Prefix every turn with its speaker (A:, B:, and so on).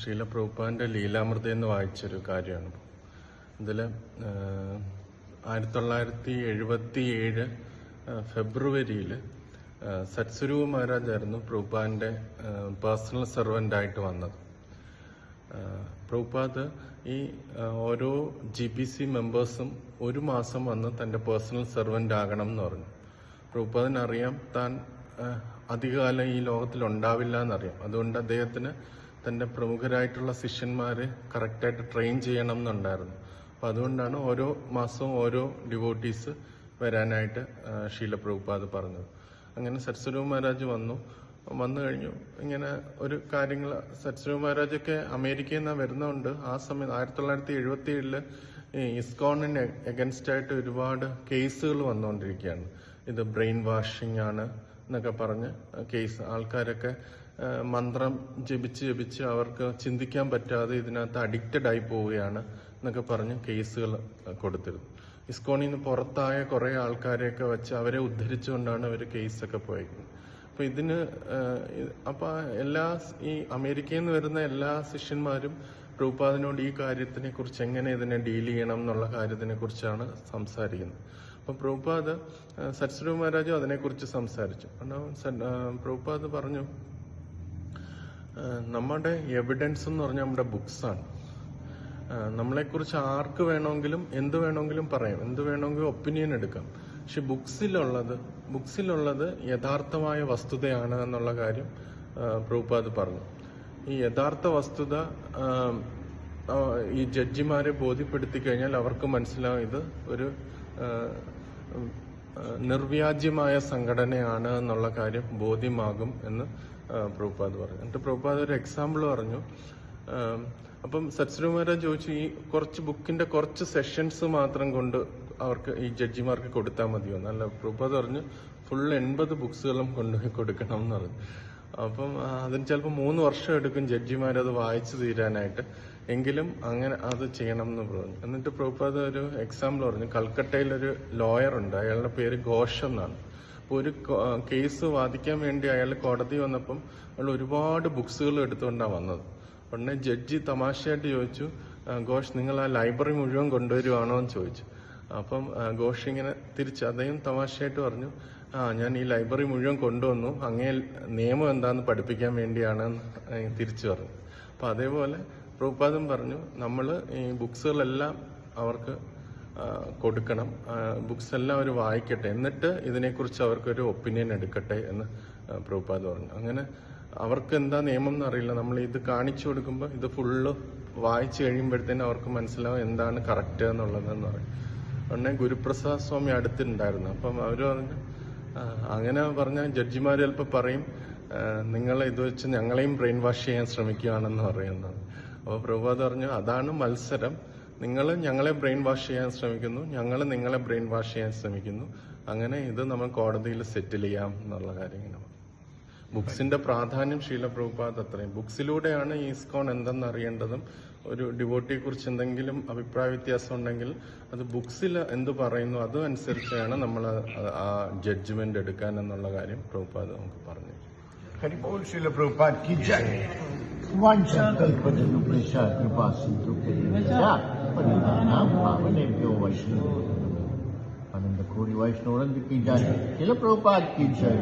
A: ഷീല പ്രഭുപാദിന്റെ ലീലാമൃത എന്ന് വായിച്ചൊരു കാര്യമാണ് ഇതിൽ ആയിരത്തി തൊള്ളായിരത്തി എഴുപത്തി ഏഴ് ഫെബ്രുവരിയിൽ സത്സ്വരൂപ മഹാരാജായിരുന്നു പ്രഭുപാദിന്റെ പേഴ്സണൽ സെർവന്റായിട്ട് വന്നത്. പ്രഭുപാദ് ഈ ഓരോ ജി പി സി മെമ്പേഴ്സും ഒരു മാസം വന്ന് തന്റെ പേഴ്സണൽ സെർവന്റ് ആകണം എന്ന് പറഞ്ഞു. പ്രഭുപാദിനറിയാം താൻ അധികകാലം ഈ ലോകത്തിൽ ഉണ്ടാവില്ല എന്നറിയാം. അതുകൊണ്ട് അദ്ദേഹത്തിന് തന്റെ പ്രമുഖരായിട്ടുള്ള ശിഷ്യന്മാരെ കറക്റ്റായിട്ട് ട്രെയിൻ ചെയ്യണം എന്നുണ്ടായിരുന്നു അപ്പം അതുകൊണ്ടാണ് ഓരോ മാസവും ഓരോ ഡിവോട്ടീസ് വരാനായിട്ട് പ്രഭുപാദ് പറഞ്ഞത്. അങ്ങനെ സത്സരവ് മഹാരാജ് വന്നു. വന്നു കഴിഞ്ഞു. ഇങ്ങനെ ഒരു കാര്യങ്ങൾ സത്സരവ് മഹാരാജൊക്കെ അമേരിക്കയിൽ നിന്ന് വരുന്നതുകൊണ്ട് ആ സമയത്ത് ആയിരത്തി തൊള്ളായിരത്തി എഴുപത്തി ഏഴിൽ ഇസ്കോണിന് എഗൻസ്റ്റ് ആയിട്ട് ഒരുപാട് കേസുകൾ വന്നുകൊണ്ടിരിക്കുകയാണ് ഇത് ബ്രെയിൻ വാഷിംഗ് ആണ്. എന്നൊക്കെ പറഞ്ഞ് കേസ് ആൾക്കാരൊക്കെ മന്ത്രം ജപിച്ച് ജപിച്ച് അവർക്ക് ചിന്തിക്കാൻ പറ്റാതെ ഇതിനകത്ത് അഡിക്റ്റഡ് ആയി പോവുകയാണ് എന്നൊക്കെ പറഞ്ഞ് കേസുകൾ കൊടുത്തിരുന്നു. ഇസ്കോണിൽ നിന്ന് പുറത്തായ കുറേ ആൾക്കാരെയൊക്കെ വെച്ച് അവരെ ഉദ്ധരിച്ചുകൊണ്ടാണ് അവർ കേസൊക്കെ പോയിരിക്കുന്നത് അപ്പൊ ഇതിന് ആഹ്, അപ്പൊ എല്ലാ ഈ അമേരിക്കയിൽ നിന്ന് വരുന്ന എല്ലാ ശിഷ്യന്മാരും പ്രഭുപാദിനോട് ഈ കാര്യത്തിനെ കുറിച്ച് എങ്ങനെ ഇതിനെ ഡീൽ ചെയ്യണം എന്നുള്ള കാര്യത്തിനെ കുറിച്ചാണ് സംസാരിക്കുന്നത്. അപ്പൊ പ്രഭുപാദ് സരസ്വതി മഹാരാജും അതിനെക്കുറിച്ച് സംസാരിച്ചു. പ്രഭുപാദ് പറഞ്ഞു നമ്മുടെ എവിഡൻസ് എന്ന് പറഞ്ഞാൽ നമ്മുടെ ബുക്സാണ് നമ്മളെക്കുറിച്ച് ആർക്ക് വേണമെങ്കിലും എന്ത് വേണമെങ്കിലും പറയാം. എന്ത് വേണമെങ്കിലും ഒപ്പീനിയൻ എടുക്കാം. പക്ഷെ ബുക്സിലുള്ളത് ബുക്സിലുള്ളത് യഥാർത്ഥമായ വസ്തുതയാണ് എന്നുള്ള കാര്യം പ്രഭുപാദ് പറഞ്ഞു. ഈ യഥാർത്ഥ വസ്തുത ഈ ജഡ്ജിമാരെ ബോധ്യപ്പെടുത്തി കഴിഞ്ഞാൽ അവർക്ക് മനസ്സിലാവും ഇത് ഒരു നിർവ്യാജ്യമായ സംഘടനയാണ് എന്നുള്ള കാര്യം ബോധ്യമാകും എന്ന് പ്രഭുപാദ് പറഞ്ഞു. എന്നിട്ട് പ്രഭുപാദ് ഒരു എക്സാമ്പിൾ പറഞ്ഞു. അപ്പം സത്സരകുമാരൻ ചോദിച്ചു ഈ കുറച്ച് ബുക്കിന്റെ കുറച്ച് സെഷൻസ് മാത്രം കൊണ്ട് അവർക്ക് ഈ ജഡ്ജിമാർക്ക് കൊടുത്താൽ മതിയോ? എന്നല്ല പ്രഭുപാദ് പറഞ്ഞു ഫുൾ എൺപത് ബുക്സുകളും കൊണ്ടുപോയി കൊടുക്കണം എന്ന് പറഞ്ഞു. അപ്പം അതിന് ചിലപ്പോൾ മൂന്ന് വർഷം എടുക്കും ജഡ്ജിമാർ അത് വായിച്ചു തീരാനായിട്ട്. എങ്കിലും അങ്ങനെ അത് ചെയ്യണം എന്ന് പറഞ്ഞു. എന്നിട്ട് പ്രഭുപാദ് ഒരു എക്സാമ്പിൾ പറഞ്ഞു. കൽക്കട്ടയിൽ ഒരു ലോയർ ഉണ്ട്. അയാളുടെ പേര് ഘോഷ് എന്നാണ്. അപ്പോൾ ഒരു കേസ് വാദിക്കാൻ വേണ്ടി അയാൾ കോടതി വന്നപ്പം അയാൾ ഒരുപാട് ബുക്സുകൾ എടുത്തുകൊണ്ടാണ് വന്നത്. ഉടനെ ജഡ്ജി തമാശയായിട്ട് ചോദിച്ചു ഘോഷ് നിങ്ങൾ ആ ലൈബ്രറി മുഴുവൻ കൊണ്ടുവരുവാണോ എന്ന് ചോദിച്ചു. അപ്പം ഘോഷ് ഇങ്ങനെ തിരിച്ച് അദ്ദേഹം തമാശയായിട്ട് പറഞ്ഞു. ആ ഞാൻ ഈ ലൈബ്രറി മുഴുവൻ കൊണ്ടുവന്നു. അങ്ങേ നിയമം എന്താണെന്ന് പഠിപ്പിക്കാൻ വേണ്ടിയാണ് തിരിച്ചു പറഞ്ഞു അപ്പൊ അതേപോലെ പ്രഭുപാദം പറഞ്ഞു നമ്മൾ ഈ ബുക്സുകളെല്ലാം അവർക്ക് കൊടുക്കണം. ബുക്സ് എല്ലാം അവർ വായിക്കട്ടെ. എന്നിട്ട് ഇതിനെക്കുറിച്ച് അവർക്കൊരു ഒപ്പീനിയൻ എടുക്കട്ടെ എന്ന് പ്രഭുപാദം പറഞ്ഞു. അങ്ങനെ അവർക്ക് എന്താ നിയമം എന്നറിയില്ല നമ്മൾ ഇത് കാണിച്ചു കൊടുക്കുമ്പോൾ ഇത് ഫുള്ള് വായിച്ചു കഴിയുമ്പോഴത്തേനും അവർക്ക് മനസ്സിലാവും എന്താണ് കറക്റ്റ് എന്നുള്ളതെന്ന് പറയും ഉടനെ ഗുരുപ്രസാദ് സ്വാമി അടുത്തുണ്ടായിരുന്നു അപ്പം അവർ പറഞ്ഞു "ആ, അങ്ങനെ പറഞ്ഞാൽ ജഡ്ജിമാർ ചിലപ്പോൾ പറയും നിങ്ങൾ ഇത് വെച്ച് ഞങ്ങളെയും ബ്രെയിൻ വാഷ് ചെയ്യാൻ ശ്രമിക്കുകയാണെന്ന് പറയുന്നത്. അപ്പോൾ പ്രഭുപാദ് പറഞ്ഞു അതാണ് മത്സരം. നിങ്ങൾ ഞങ്ങളെ ബ്രെയിൻ വാഷ് ചെയ്യാൻ ശ്രമിക്കുന്നു ഞങ്ങൾ നിങ്ങളെ ബ്രെയിൻ വാഷ് ചെയ്യാൻ ശ്രമിക്കുന്നു. അങ്ങനെ ഇത് നമ്മൾ കോടതിയിൽ സെറ്റിൽ ചെയ്യാം എന്നുള്ള കാര്യങ്ങൾ ബുക്സിന്റെ പ്രാധാന്യം ശീല പ്രഭുപാദ് അത്രയും ബുക്സിലൂടെയാണ് ഈ ഇസ്കോൺ എന്തെന്ന് അറിയേണ്ടതും ഒരു ഡിവോട്ടിയെ കുറിച്ച് എന്തെങ്കിലും അഭിപ്രായ വ്യത്യാസം ഉണ്ടെങ്കിൽ അത് ബുക്സിൽ എന്ത് പറയുന്നു അതും അനുസരിച്ചാണ് നമ്മൾ ആ ജഡ്ജ്മെന്റ് എടുക്കാൻ എന്നുള്ള കാര്യം പ്രഭുപാദ് നമുക്ക് പറഞ്ഞു
B: हरिबोल शिल प्रभुपाद की जय
C: वाञ्छाकल्पतरुपनिषा कृपा सिन्धु परिणाम पावनेभ्यो वैष्णव आनंद कोरी वैष्णव की जय शिल प्रभुपाद की जय